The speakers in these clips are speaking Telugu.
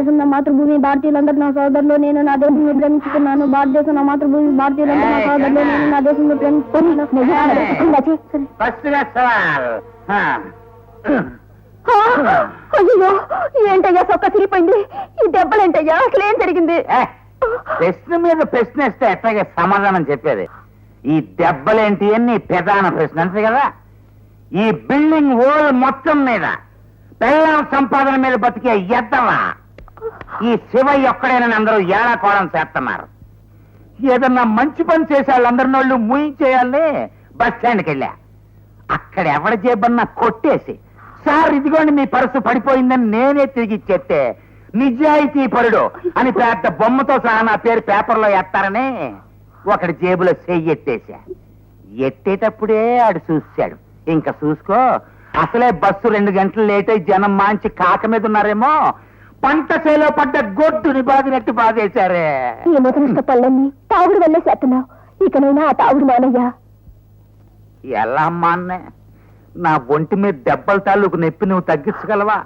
భారతదేశం నా మాతృభూమి భారతీయులందరూ నా సోదరులు నేను నా దేశంలో ప్రేమించుకున్నాను. భారతదేశం నా మాతృభూమి భారతీయులందరూ నా సోదరులు. నేను నా దేశంలో హా. అయ్యో ఏంటయ్యా సొక్క తిరిగిపోయింది ఈ దెబ్బలేంటయ్యా అసలు ఏం జరిగింది? ప్రశ్న మీద ప్రశ్న ఇస్తే ఎట్లాగే సమాధానం చెప్పేది. ఈ దెబ్బలేంటి అని ప్రధాన ప్రశ్న అంతే కదా? ఈ బిల్డింగ్ ఓల్ మొత్తం మీద పెళ్ళాం సంపాదన మీద బతికే ఎద్దవా? ఈ శివయ్య ఒక్కడేనని అందరూ ఏడాకోవడం చేస్తున్నారు. ఏదన్నా మంచి పని చేసే వాళ్ళందరిని వాళ్ళు ముయించేయాలని బస్ స్టాండ్కి వెళ్ళా అక్కడ ఎవడ జేబన్నా కొట్టేసి సార్ ఇదిగోండి మీ పర్సు పడిపోయిందని నేనే తిరిగి చెప్తే నిజాయితీ పరుడు అని పెద్ద బొమ్మతో సహా నా పేరు పేపర్లో ఎత్తారని ఒకటి జేబులో చెయ్యి ఎత్తేసా ఎత్తేటప్పుడే ఆడు చూశాడు. ఇంకా చూసుకో అసలే బస్సు రెండు గంటలు లేట్ అయి జనం మాంచి కాక మీద ఉన్నారేమో పంట చేలో పడ్డ గొడ్డుని బాదినట్టు బాధేశారే. ఈ తాగుడు వల్లే చేస్తున్నావు. ఇకనైనా ఆ తాగుడు మానయ్యా. ఎలా అమ్మా అన్నే నా ఒంటి మీద దెబ్బల తాలూకు నొప్పి నువ్వు తగ్గించగలవా?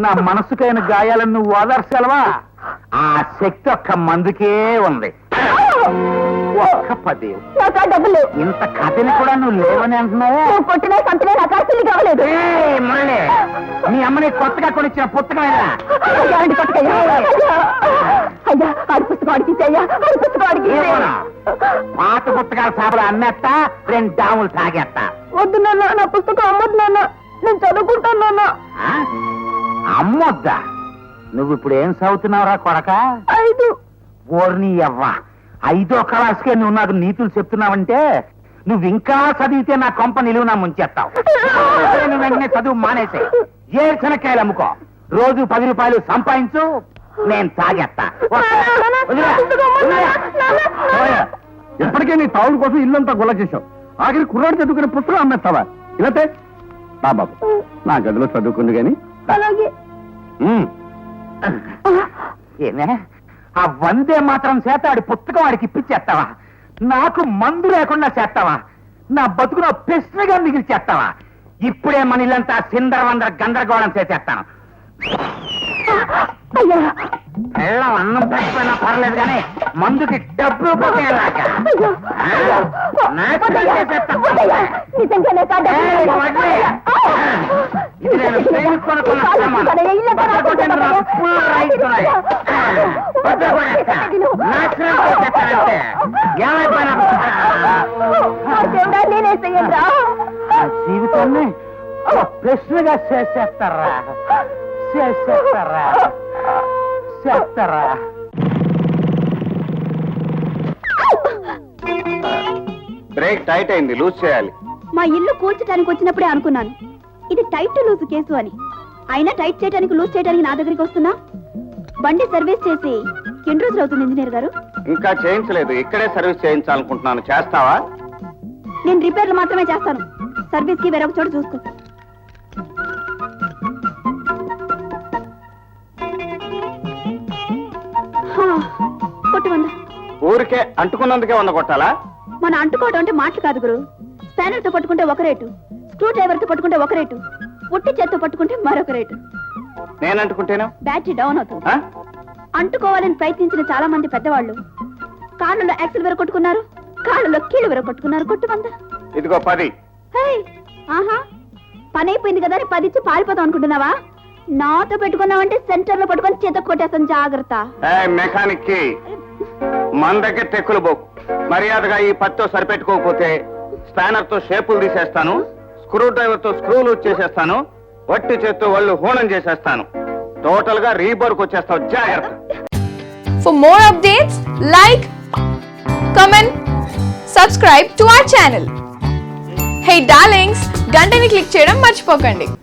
నా మనసుకైన గాయాలను నువ్వు ఓదార్చగలవా? ఆ శక్తి ఒక్క మందుకే ఉంది. ఒక్క పది నా కాడ డబ్బులు లేవు ఇంత కథని కూడా నువ్వు లేవని అంటున్నావా నువ్వు కొట్టిన సంతనే నా కాడ కావలేదు ఏయ్, మురళి మీ అమ్మని కొత్తగా కొనిచ్చిన పుస్తకం ఏదా? అయ్యా, ఆంటీ పట్టుకయ్యా. అయ్యా, అయ్యా, ఆడి పుస్తకం ఆడికి ఇచ్చేయ్యా. ఆడి పుస్తకం ఆడికి ఇచ్చేయ్యా. ఏమోనా? పాత పుస్తకాల అమ్మేస్తా రెండు డాములు తాగేస్తా వద్దు నాన్న నా పుస్తకం అమ్మద్దు నాన్న నేను చదువుకుంటాను నాన్న ఆ? అమ్మొద్దా నువ్వు ఇప్పుడు ఏం చదువుతున్నావురా కొడక ఐదు ఓర్ని అవ్వ ఐదో క్లాస్కే నువ్వు నాకు నీతులు చెప్తున్నావంటే నువ్వు ఇంకా చదివితే నా కొంప నిలువు నా ముంచేస్తావు. నువ్వు వెంటనే చదువు మానేసే. ఏ శనక్కాయలు అమ్ముకో. రోజు పది రూపాయలు సంపాదించు నేను తాగేస్తా. ఇప్పటికే నీ తావుల కోసం ఇల్లంతా గుల్ల చేశావు. ఆఖరి కుర్రాడు చదువుకునే పుస్తకం అమ్మేస్తావా? ఇలాతే నా బాబు. నా గదిలో చదువుకుంది ఉమ్, ఏమే? ఆ వందే మాత్రం చేత ఆడి పుస్తకం వాడికి ఇప్పించేస్తావా నాకు మందు లేకుండా చేస్తావా నా బతుకులో ప్రశ్నగా మిగిల్చేస్తావా ఇప్పుడే మన ఇల్లంతా సిందర వందర గందరగోళం చేసేస్తాను అయ్యా అన్నం పెట్టిపోయినా పర్లేదు కానీ మందుకి డబ్బు పోయేలాగా అయ్యో. నాకు వద్దయ్యా. చేసేస్తాను. వద్దయ్యా. నిజంగానే కాదు. ఏయ్, వదిలే. ఇది నేను కొన్న సామాను. నాశనం చేసేస్తానంటే. ఏమైపోయినా. నా జీవితాన్ని ప్రశ్నగా చేసేస్తారా? చేసేస్తారా? చేస్తారా? బ్రేక్ టైట్ అయింది లూజ్ చేయాలి. మా ఇల్లు కూల్చడానికి వచ్చినప్పుడే అనుకున్నాను. ఇది టైట్ లూజ్ కేసు అని. అయినా టైట్ చేయడానికి లూజ్ చేయడానికి నా దగ్గరికి వస్తున్నా? బండి సర్వీస్ చేసి ఎన్ని రోజులు అవుతుంది ఇంజనీర్ గారు? ఇంకా చేయించలేదు. ఇక్కడే సర్వీస్ చేయించాలనుకుంటున్నాను. చేస్తావా? నేను రిపేర్లు మాత్రమే చేస్తాను. సర్వీస్కి వేరొక చోట చూసుకో. కొట్టు వంద ఊరికే అంటుకున్నందుకే ఉన్న కొట్టాలా? మన అంటుకోవడం అంటే మాటలు కాదు గురు. స్పానర్తో పట్టుకుంటే ఒక రేటు. స్క్రూ డ్రైవర్తో పట్టుకుంటే ఒక రేటు ఉట్టి చేత్తో పట్టుకుంటే మరొక రేటు. నేను అంటుకుంటేను బ్యాటరీ డౌన్ అవుతుంది? అంటుకోవాలని ప్రయత్నించిన చాలా మంది పెద్దవాళ్ళు కాళ్ళలో యాక్సిల్ విరగొట్టుకున్నారు కాళ్ళలో కీళ్ళు విరగొట్టుకున్నారు కొట్టుమంద? ఇదిగో పది. ఆహా పని అయిపోయింది కదా పది ఇచ్చి పారిపోతాం అనుకుంటున్నావా? నాతో పెట్టుకున్నావంటే సెంటర్లో పట్టుకొని చేత కొట్టేస్తాను జాగ్రత్త. మెకానిక్కి. మన దగ్గర టెక్కులు పోకు మర్యాదగా ఈ పత్తో సరిపెట్టుకోకపోతే స్పానర్తో షేపులు తీసేస్తాను. స్క్రూ డ్రైవర్తో స్క్రూలు చేసేస్తాను. వట్టి చేత్తో వాళ్ళు హోనం చేసేస్తాను. టోటల్గా రీబోర్క్ వచ్చేస్తావు. జాగ్రత్త. For more updates like comment subscribe to our channel hey darlings గంటని click చేయడం మర్చిపోకండి.